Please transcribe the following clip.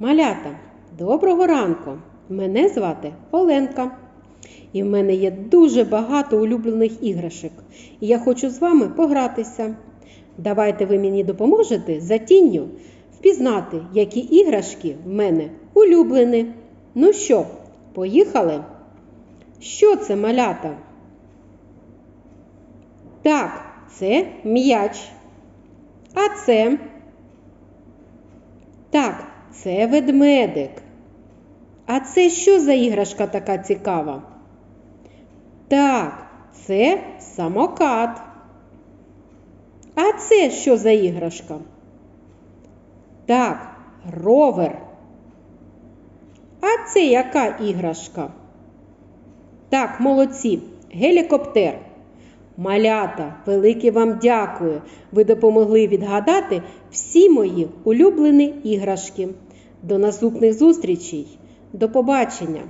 Малята, доброго ранку! Мене звати Оленка. І в мене є дуже багато улюблених іграшок. І я хочу з вами погратися. Давайте ви мені допоможете за тінню впізнати, які іграшки в мене улюблені. Ну що, поїхали? Що це малята? Так, це м'яч. А це? Так, це ведмедик. А це що за іграшка така цікава? Так, це самокат. А це що за іграшка? Так, ровер. А це яка іграшка? Так, молодці, гелікоптер. Малята, велике вам дякую. Ви допомогли відгадати всі мої улюблені іграшки. До наступних зустрічей. До побачення!